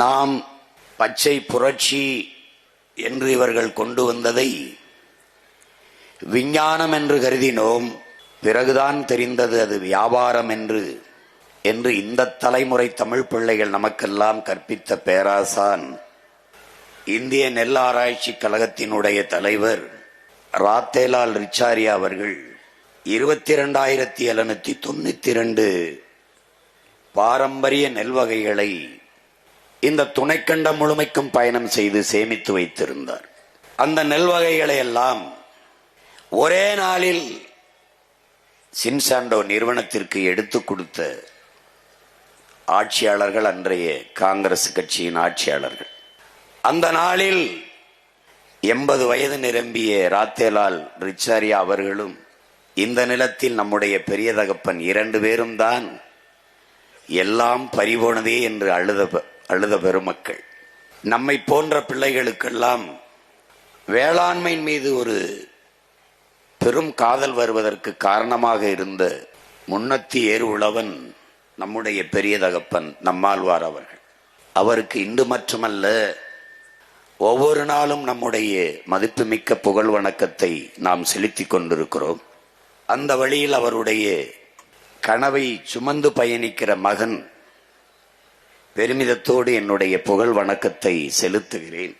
நாம் பச்சை புரட்சி என்று இவர்கள் கொண்டு வந்ததை விஞ்ஞானம் என்று கருதினோம். பிறகுதான் தெரிந்தது அது வியாபாரம் என்று என்று இந்த தலைமுறை தமிழ் பிள்ளைகள் நமக்கெல்லாம் கற்பித்த பேராசான். இந்திய நெல் ஆராய்ச்சி கழகத்தினுடைய தலைவர் ராத்தேலால் ரிச்சாரியா அவர்கள் இருபத்தி இரண்டாயிரத்தி எழுநூத்தி தொண்ணூத்தி இரண்டு பாரம்பரிய நெல் வகைகளை இந்த துணைக்கண்டம் முழுமைக்கும் பயணம் செய்து சேமித்து வைத்திருந்தார். அந்த நெல் வகைகளை எல்லாம் ஒரே நாளில் சின்சாண்டோ நிறுவனத்திற்கு எடுத்து கொடுத்த ஆட்சியாளர்கள் அன்றைய காங்கிரஸ் கட்சியின் ஆட்சியாளர்கள். அந்த நாளில் எண்பது வயது நிரம்பிய ராத்தேலால் ரிச்சாரியா அவர்களும் இந்த நிலத்தில் நம்முடைய பெரிய தகப்பன் இரண்டு பேரும் தான் எல்லாம் பறிபோனதே என்று அழுத அழுத பெருமக்கள். நம்மை போன்ற பிள்ளைகளுக்கெல்லாம் வேளாண்மையின் மீது ஒரு பெரும் காதல் வருவதற்கு காரணமாக இருந்த முன்னத்தி ஏறு உழவன் நம்முடைய பெரிய தகப்பன் நம்மாழ்வார் அவர்கள். அவருக்கு இன்று மட்டுமல்ல ஒவ்வொரு நாளும் நம்முடைய மதிப்புமிக்க புகழ் வணக்கத்தை நாம் செலுத்தி கொண்டிருக்கிறோம். அந்த வழியில் அவருடைய கனவை சுமந்து பயணிக்கிற மகன் பெருமிதத்தோடு என்னுடைய புகழ் வணக்கத்தை செலுத்துகிறேன்.